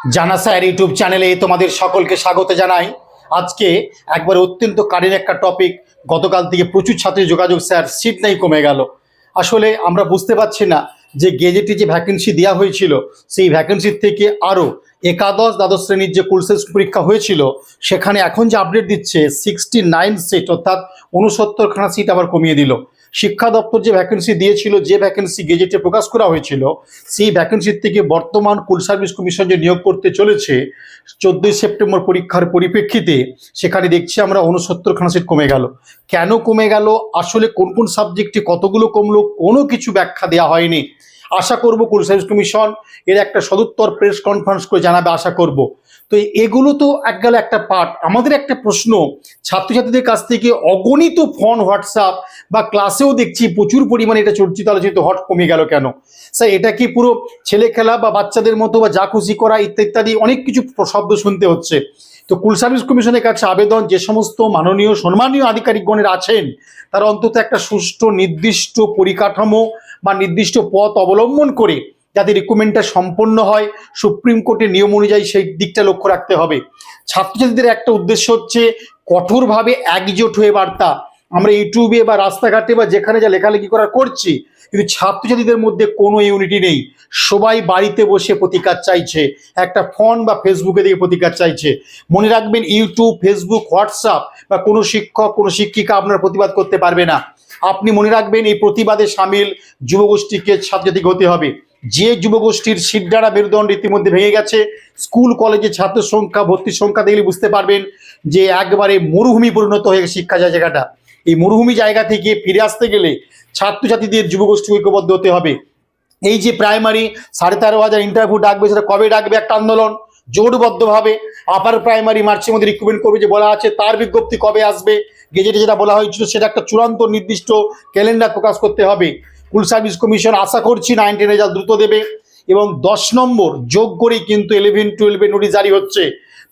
জানা sir YouTube চ্যানেলে তোমাদের সকলকে স্বাগত জানাই। আজকে একবার অত্যন্ত কারেন্ট একটা টপিক গতকাল থেকে প্রচুর ছাত্রের যোগাযোগ স্যার সিট নাই কমে গেল। আসলে আমরা বুঝতে পারছি না যে গেজেটে যে ভ্যাকেন্সি দেওয়া হয়েছিল, সেই ভ্যাকেন্সির থেকে আরও একাদশ, দ্বাদশ শ্রেণির যে কুলসেস পরীক্ষা হয়েছিল, সেখানে এখন যে আপডেট দিচ্ছে সিক্সটি নাইন সিট অর্থাৎ উনসত্তরখানা সিট আবার কমিয়ে দিল। শিক্ষা দপ্তর যে ভ্যাকেন্সি দিয়েছিল, যে ভ্যাকেন্সি গেজেটে প্রকাশ করা হয়েছিল, সেই ভ্যাকেন্সির থেকে বর্তমান কুল সার্ভিস কমিশন যে নিয়োগ করতে চলেছে, চোদ্দোই সেপ্টেম্বর পরীক্ষার পরিপ্রেক্ষিতে, সেখানে দেখছি আমরা উনসত্তরখানা সিট কমে গেল। কেন কমে গেল? আসলে কোন কোন সাবজেক্টে কতগুলো কমলো? কোনো কিছু ব্যাখ্যা দেওয়া হয়নি। আশা করব কুল সার্ভিস কমিশন এর একটা সদুত্তর প্রেস কনফারেন্স করে জানাবে, আশা করব। তো এগুলো তো এক গেল একটা পার্ট আমাদের একটা প্রশ্ন, ছাত্রছাত্রীদের কাছ থেকে অগণিত ফোন, হোয়াটসঅ্যাপ বা ক্লাসেও দেখছি প্রচুর পরিমাণে এটা চর্চিত আলোচিত, হট কমে গেল কেন? স্যার, এটা কি পুরো ছেলে খেলা বা বাচ্চাদের মতো বা যা খুশি করা ইত্যাদি অনেক কিছু শব্দ শুনতে হচ্ছে। তো কুল সার্ভিস কমিশনের কাছে আবেদন, যে সমস্ত মাননীয়, সম্মানীয় আধিকারিকগণের আছেন, তারা অন্তত একটা সুষ্ঠু, নির্দিষ্ট পরিকাঠামো বা নির্দিষ্ট পথ অবলম্বন করে যাতে রিক্রুটমেন্টটা সম্পন্ন হয়, সুপ্রিম কোর্টের নিয়ম অনুযায়ী সেই দিকটা লক্ষ্য রাখতে হবে। ছাত্রছাত্রীদের একটা উদ্দেশ্য হচ্ছে কঠোরভাবে একজোট হয়ে বার্তা। আমরা ইউটিউবে বা রাস্তাঘাটে বা যেখানে যা লেখালেখি করা করছি কিন্তু ছাত্রছাত্রীদের মধ্যে কোনো ইউনিটি নেই। সবাই বাড়িতে বসে প্রতিকার চাইছে। একটা ফোন বা ফেসবুকে দিকে প্রতিকার চাইছে। মনে রাখবেন ইউটিউব ফেসবুক হোয়াটসঅ্যাপ বা কোনো শিক্ষক, কোনো শিক্ষিকা আপনার প্রতিবাদ করতে পারবে না। আপনি মনে রাখবেন, এই প্রতিবাদে সামিল যুবগোষ্ঠীকে ছাত্রছাত্রীকে হতে হবে। যে যুবগোষ্ঠীর সিদ্ধারা মেরুদণ্ড ইতিমধ্যে ভেঙে গেছে, স্কুল, কলেজে ছাত্র সংখ্যা, ভর্তির সংখ্যা দেখলে বুঝতে পারবেন যে একবারে মরুভূমি পরিণত হয়ে শিক্ষা যায় জায়গাটা। এই মরুভূমি জায়গা থেকে ফিরে আসতে গেলে ছাত্রছাত্রীদের যুবগোষ্ঠী ঐক্যবদ্ধ হতে হবে। এই যে প্রাইমারি সাড়ে তেরো হাজার ইন্টারভিউ ডাকবে, সেটা কবে ডাকবে? একটা আন্দোলন জোটবদ্ধভাবে আপার প্রাইমারি মার্চের মধ্যে রিক্রুটমেন্ট করবে যে বলা আছে, তার বিজ্ঞপ্তি কবে আসবে? গেজেটে যেটা বলা হয়েছিল, সেটা একটা চূড়ান্ত নির্দিষ্ট ক্যালেন্ডার প্রকাশ করতে হবে। স্কুল সার্ভিস কমিশন আশা করছি নাইন টেন রেজাল্ট দ্রুত দেবে এবং দশ নম্বর যোগ করেই কিন্তু ইলেভেন টুয়েলভে নোটিশ জারি হচ্ছে।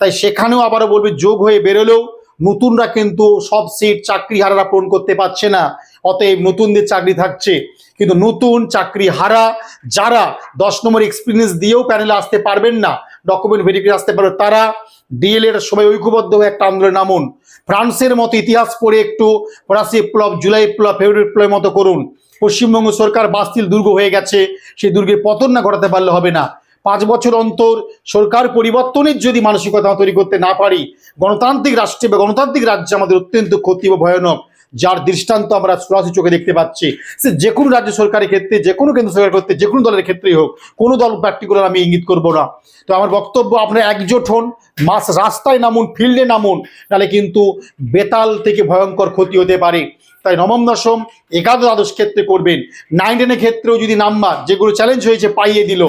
তাই সেখানেও আবারও বলবে, যোগ হয়ে বেরোলেও নতুনরা কিন্তু সব সিট চাকরি হারারা পূরণ করতে পারছে না। অতএব নতুনদের চাকরি থাকছে। কিন্তু নতুন চাকরি হারা যারা দশ নম্বর এক্সপিরিয়েন্স দিয়েও প্যানেলে আসতে পারবেন না ডকুমেন্ট ভেরিফিকে আসতে পারবে তারা। ডিএলএর সবাই ঐক্যবদ্ধ হয়ে একটা আন্দোলন নামুন। ফ্রান্সের মতো ইতিহাস পড়ে একটু ফরাসি বিপ্লব, জুলাই বিপ্লব, ফেব্রুয়ারি বিপ্লবের মতো করুন। পশ্চিমবঙ্গ সরকার বাস্তিল দুর্গ হয়ে গেছে। সেই দুর্গের পতন না ঘটাতে পারলে হবে না। পাঁচ বছর অন্তর সরকার পরিবর্তনের যদি মানসিকতা তৈরি করতে না পারি, গণতান্ত্রিক রাষ্ট্রে বা গণতান্ত্রিক রাজ্যে আমাদের অত্যন্ত ক্ষতি বা ভয়ানক, যার দৃষ্টান্ত আমরা সরাসরি চোখে দেখতে পাচ্ছি। সে যে কোনো রাজ্য সরকারের ক্ষেত্রে, যে কোনো কেন্দ্র সরকার ক্ষেত্রে, যে কোনো দলের ক্ষেত্রেই হোক, কোনো দল পার্টিকুলার আমি ইঙ্গিত করব না। তো আমার বক্তব্য, আপনারা একজোট হন, মাস রাস্তায় নামুন ফিল্ডে নামুন তাহলে কিন্তু বেতাল থেকে ভয়ঙ্কর ক্ষতি হতে পারে। তাই নবম, দশম, একাদশ ক্ষেত্রে করবেন। নাইন টেনের ক্ষেত্রেও যদি নাম্বার যেগুলো চ্যালেঞ্জ হয়েছে, পাইয়ে দিল।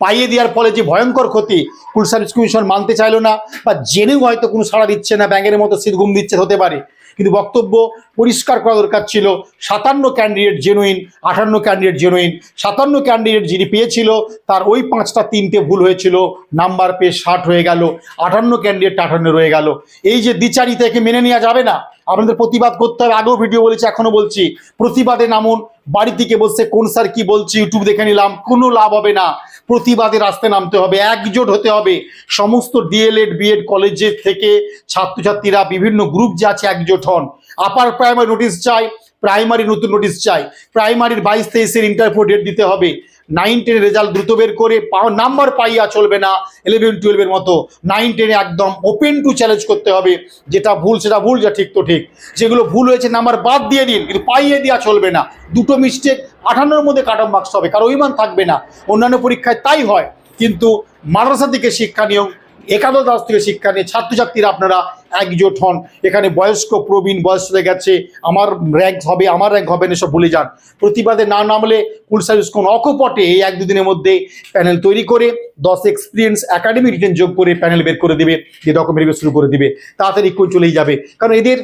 পাইয়ে দেওয়ার ফলে যে ভয়ঙ্কর ক্ষতি স্কুল সার্ভিস কমিশন মানতে চাইলো না বা জেনেও হয়তো কোনো সাড়া দিচ্ছে না, ব্যাঙের মতো ঘুম দিচ্ছে, হতে পারে। কিন্তু বক্তব্য পরিষ্কার করা দরকার ছিল, সাতান্ন ক্যান্ডিডেট জেনুইন আটান্ন ক্যান্ডিডেট জেনুইন সাতান্ন ক্যান্ডিডেট যিনি পেয়েছিল, তার ওই পাঁচটা তিনটে ভুল হয়েছিল, নাম্বার পেয়ে ষাট হয়ে গেল, আটান্ন ক্যান্ডিডেট আটান্ন রয়ে গেল। এই যে দ্বিচারিতা একে মেনে নেওয়া যাবে না, আপনাদের প্রতিবাদ করতে হবে। আগেও ভিডিও বলেছি, এখনও বলছি। প্রতিবাদে নামুন বাড়ি থেকে বসে কোন স্যার কি বলছি ইউটিউব দেখে নিলাম, কোনো লাভ হবে না। প্রতিবাদে রাস্তায় নামতে হবে, একজোট হতে হবে। সমস্ত ডিএলএড বিএড কলেজের থেকে ছাত্রছাত্রীরা বিভিন্ন গ্রুপ যে আছে একজোট হন। আপার প্রাইমারি নোটিশ চাই প্রাইমারি নতুন নোটিশ চাই। প্রাইমারির বাইশ তেইশের ইন্টারভিউ ডেট দিতে হবে। নাইন টেনের রেজাল্ট দ্রুত বের করে নাম্বার পাইয়া চলবে না ইলেভেন টুয়েলভের মতো। নাইন টেনে একদম ওপেন টু চ্যালেঞ্জ করতে হবে। যেটা ভুল, সেটা ভুল, যা ঠিক তো ঠিক। যেগুলো ভুল হয়েছে নাম্বার বাদ দিয়ে দিন, কিন্তু পাইয়ে দেওয়া চলবে না। দুটো মিস্টেক আঠান্নর মধ্যে কাট অফ মার্কস হবে, কারণ অভিমান থাকবে না। অন্যান্য পরীক্ষায় তাই হয়, কিন্তু মাদ্রাসা থেকে শিক্ষা নিয়োগ একাদশ থেকে শিক্ষা নিয়ে ছাত্রছাত্রীরা আপনারা একজোট হন। এখানে বয়স্ক, প্রবীণ বয়স হয়ে গেছে, আমার র্যাঙ্ক হবে, আমার র্যাঙ্ক হবে না সব ভুলে যান। প্রতিবাদে না নামলে কুল সার্ভিস কোন অকপটে এই এক দুদিনের মধ্যে প্যানেল তৈরি করে দশ এক্সপিরিয়েন্স একাডেমি রিটেন যোগ করে প্যানেল বের করে দেবে, যে ডকুমেন্ট শুরু করে দিবে। তাড়াতাড়ি কোন চলেই যাবে। কারণ এদের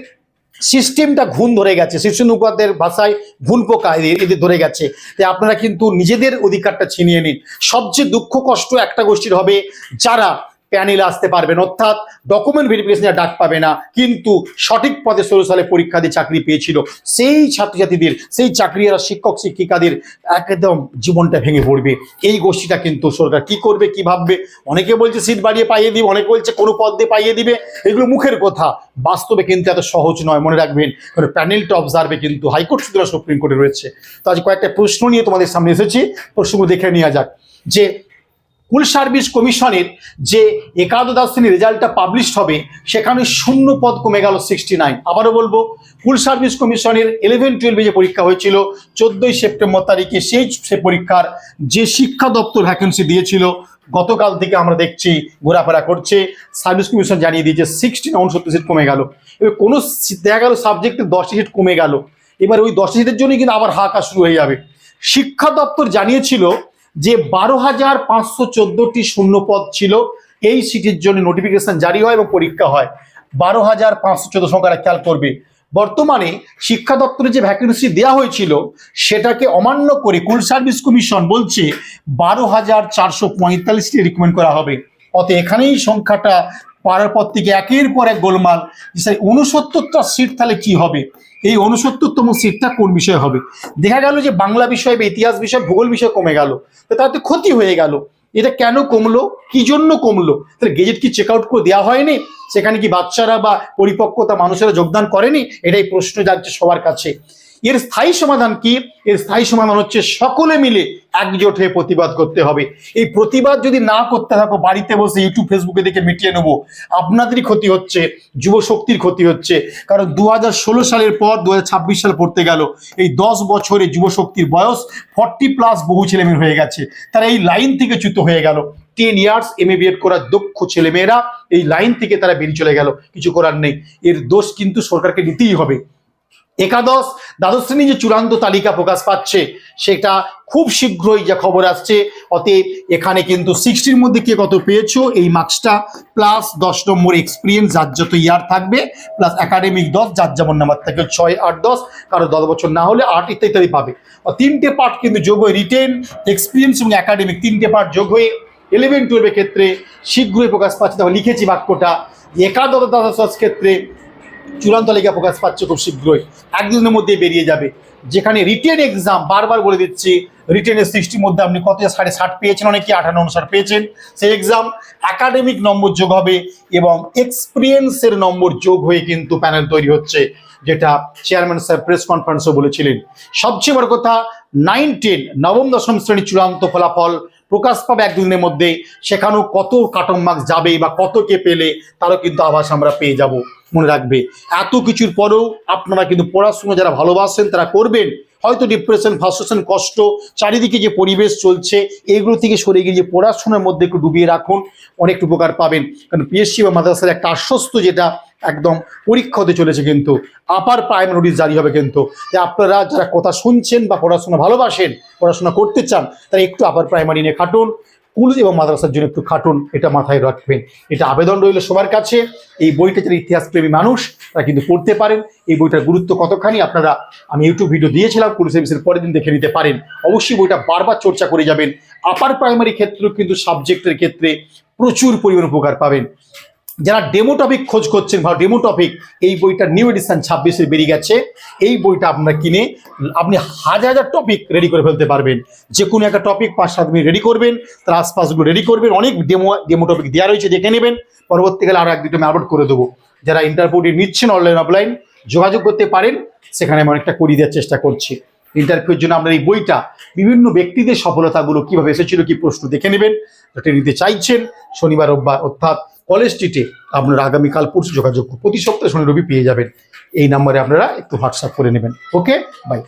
সিস্টেমটা ঘুণ ধরে গেছে শিশু উপাধ্যায়ের ভাষায় ঘুণ পোকা এদের ধরে গেছে। তাই আপনারা কিন্তু নিজেদের অধিকারটা ছিনিয়ে নিন। সবচেয়ে দুঃখ কষ্ট একটা গোষ্ঠীর হবে যারা প্যানেল আসতে পারবেন। অর্থাৎ ডকুমেন্ট ভেরিফিকেশনের ডাক পাবে না। কিন্তু সঠিক পদে ষোলো সালে পরীক্ষা দিয়ে চাকরি পেয়েছিল। সেই ছাত্রছাত্রীদের, সেই চাকরিয়ারা শিক্ষক, শিক্ষিকাদের একদম জীবনটা ভেঙে পড়বে। এই গোষ্ঠীটা কিন্তু সরকার কি করবে, কি ভাববে? অনেকে বলছে, সিট বাড়িয়ে পাইয়ে দিবে। অনেকে বলছে, কোনো পদ দিয়ে পাইয়ে দিবে। এগুলো মুখের কথা। বাস্তবে কিন্তু এত সহজ নয়, মনে রাখবেন। কারণ প্যানেলটা অবজার্ভে কিন্তু হাইকোর্ট সুতরাং সুপ্রিম কোর্টে রয়েছে। তো আজ কয়েকটা প্রশ্ন নিয়ে তোমাদের সামনে এসেছি। প্রশ্নগুলো দেখে নেওয়া যাক। যে স্কুল সার্ভিস কমিশনের যে একাদশ শ্রেণির রেজাল্টটা পাবলিশ হবে, সেখানে শূন্য পদ কমে গেল সিক্সটি নাইন আবারও বলব স্কুল সার্ভিস কমিশনের ইলেভেন টুয়েলভে যে পরীক্ষা হয়েছিল, চোদ্দোই সেপ্টেম্বর তারিখে সেই সে পরীক্ষার যে শিক্ষা দপ্তর ভ্যাকেন্সি দিয়েছিল, গতকাল থেকে আমরা দেখছি, ঘোরাফেরা করছে, সার্ভিস কমিশন জানিয়ে দিয়েছে সিক্সটিন উনসত্তর সিট কমে গেল। এবার কোনো দেখা গেল সাবজেক্টে দশটি সিট কমে গেল। এবার ওই দশটি সিটের জন্যই কিন্তু আবার হাঁকা শুরু হয়ে যাবে। শিক্ষা দপ্তর জানিয়েছিল যে বারো হাজার পাঁচশো চোদ্দটি শূন্য পদ ছিল, এই সিটির জন্য নোটিফিকেশন জারি হয় এবং পরীক্ষা হয়। বারো হাজার পাঁচশো চোদ্দ সংখ্যাটা খেয়াল করবে। বর্তমানে শিক্ষা দপ্তরে যে ভ্যাকেন্সি দেওয়া হয়েছিল, সেটাকে অমান্য করে কুল সার্ভিস কমিশন বলছে বারো হাজার চারশো পঁয়তাল্লিশটি রিকমেন্ড করা হবে। অত এখানেই সংখ্যাটা পাড়ার পর থেকে একের পর এক গোলমাল। উনসত্তরটা সিট তাহলে কি হবে? এই অনুসত্তরতম সিটটা কোন বিষয় হবে? দেখা গেল যে বাংলা বিষয় বা ইতিহাস বিষয়, ভূগোল বিষয় কমে গেল। তো তাতে ক্ষতি হয়ে গেল। এটা কেন কমলো? কি জন্য কমলো? তাহলে গেজেট কি চেক আউট করে দেওয়া হয়নি? সেখানে কি বাচ্চারা বা পরিপক্কতা মানুষেরা যোগদান করেনি? এটাই প্রশ্ন যাচ্ছে সবার কাছে। এর স্থায়ী সমাধান কি? এর স্থায়ী সমাধান হচ্ছে সকলে মিলে একজোট হয়ে প্রতিবাদ করতে হবে। এই প্রতিবাদ যদি না করতে থাকো, বাড়িতে বসে ইউটিউব ফেসবুকে দেখে মিটিয়ে নেব। আপনাদেরই ক্ষতি হচ্ছে, যুব শক্তির ক্ষতি হচ্ছে। কারণ দুহাজার ষোলো সালের পর দু হাজার ছাব্বিশ সাল পড়তে গেল। এই দশ বছরে যুব শক্তির বয়স ফর্টি প্লাস বহু ছেলেমেয়ে হয়ে গেছে। তারা এই লাইন থেকে চ্যুত হয়ে গেল। Ten years M A BEd করার দক্ষ ছেলেমেয়েরা এই লাইন থেকে তারা বেরিয়ে চলে গেল। কিছু করার নেই। এর দোষ কিন্তু সরকারকে নিতেই হবে। একাদশ দ্বাদশ শ্রেণির যে চূড়ান্ত তালিকা প্রকাশ পাচ্ছে, সেটা খুব শীঘ্রই যা খবর আসছে, অতএব এখানে কিন্তু সিক্সটির মধ্যে কে কত পেয়েছ, এই মার্কসটা প্লাস দশ নম্বর এক্সপিরিয়েন্স যার যত ইয়ার থাকবে প্লাস একাডেমিক দশ, যার যেমন নাম্বার থাকবে ছয়, আট, দশ, কারও দশ বছর না হলে আট ইত্যাদি ইত্যাদি পাবে তিনটে পার্ট কিন্তু যোগ হয়ে রিটেন এক্সপিরিয়েন্স এবং একাডেমিক তিনটে পার্ট যোগ হয়ে ইলেভেন টুয়েলভের ক্ষেত্রে শীঘ্রই প্রকাশ পাচ্ছে। তবে লিখেছি বাক্যটা, একাদশ, দ্বাদশ ক্ষেত্রে চূড়ান্ত তালিকা প্রকাশ পাচ্ছে খুব শীঘ্রই। একদিনের মধ্যে বেরিয়ে যাবে। যেখানে রিটেন এক্সাম বারবার বলে দিচ্ছি রিটেনের সৃষ্টির মধ্যে আপনি কত সাড়ে ষাট পেয়েছেন, অনেকে আঠান্ন অনুসার পেয়েছেন। সেই এক্সাম একাডেমিক নম্বর যোগ হবে এবং এক্সপিরিয়েন্সের নম্বর যোগ হয়ে কিন্তু প্যানেল তৈরি হচ্ছে, যেটা চেয়ারম্যান স্যার প্রেস কনফারেন্সও বলেছিলেন। সবচেয়ে বড় কথা নাইন টেন নবম, দশম শ্রেণির চূড়ান্ত ফলাফল প্রকাশ পাবে একদিনের মধ্যে। সেখানেও কত কাটন মার্কস যাবে বা কত কে পেলে, তারও কিন্তু আভাস আমরা পেয়ে যাব। মনে রাখবে। এত কিছুর পরেও আপনারা কিন্তু পড়াশুনো যারা ভালোবাসেন, তারা করবেন। হয়তো ডিপ্রেশন ফ্রাস্ট্রেশন কষ্ট, চারিদিকে যে পরিবেশ চলছে, এগুলো থেকে সরে গিয়ে যে পড়াশোনার মধ্যে একটু ডুবিয়ে রাখুন, অনেক উপকার পাবেন। কারণ পিএসসি বা মাদ্রাসার একটা আশ্বস্ত যেটা একদম পরীক্ষা হতে চলেছে কিন্তু আপার প্রাইমারি নোটিশ জারি হবে কিন্তু। তাই আপনারা যারা কথা শুনছেন বা পড়াশোনা ভালোবাসেন, পড়াশোনা করতে চান, তারা একটু আপার প্রাইমারি নিয়ে খাটুন। স্কুল এবং মাদ্রাসার জন্য একটু খাটুন, এটা মাথায় রাখবেন। এটা আবেদন রইল সবার কাছে। এই বইটা যারা ইতিহাসপ্রেমী মানুষ, তারা কিন্তু পড়তে পারেন। এই বইটার গুরুত্ব কতখানি আপনারা, আমি ইউটিউব ভিডিও দিয়েছিলাম কুড়ি সার্ভিসের পরের দিন দেখে নিতে পারেন। অবশ্যই বইটা বারবার চর্চা করে যাবেন। আপার প্রাইমারি ক্ষেত্রেও কিন্তু সাবজেক্টের ক্ষেত্রে প্রচুর পরিমাণ উপকার পাবেন। যারা ডেমো টপিক খোঁজ করছেন বা ডেমো টপিক এই বইটা নিউ এডিশন ছাব্বিশে বেরিয়ে গেছে, এই বইটা আপনারা কিনে আপনি হাজার হাজার টপিক রেডি করে ফেলতে পারবেন। যে কোনো একটা টপিক পাঁচ সাত মিনিট রেডি করবেন, তার আশপাশগুলো রেডি করবেন, অনেক ডেমো ডেমো টপিক দেওয়া রয়েছে দেখে নেবেন। পরবর্তীকালে আরও এক দুটো আমি আপলোড করে দেবো। যারা ইন্টারভিউটি নিচ্ছেন অনলাইন অফলাইন যোগাযোগ করতে পারেন, সেখানে আমি অনেকটা করিয়ে দেওয়ার চেষ্টা করছি। ইন্টারভিউর জন্য আপনার এই বইটা বিভিন্ন ব্যক্তিদের সফলতাগুলো কীভাবে এসেছিল, কি প্রশ্ন দেখে নেবেন যাতে নিতে চাইছেন, শনিবার, রোববার, অর্থাৎ কলেজ স্ট্রিটে আপনারা আগামীকাল পরশু যোগাযোগ প্রতি সপ্তাহে শনি রবি পেয়ে যাবেন। এই নাম্বারে আপনারা একটু হোয়াটসঅ্যাপ করে নেবেন। ওকে? বাই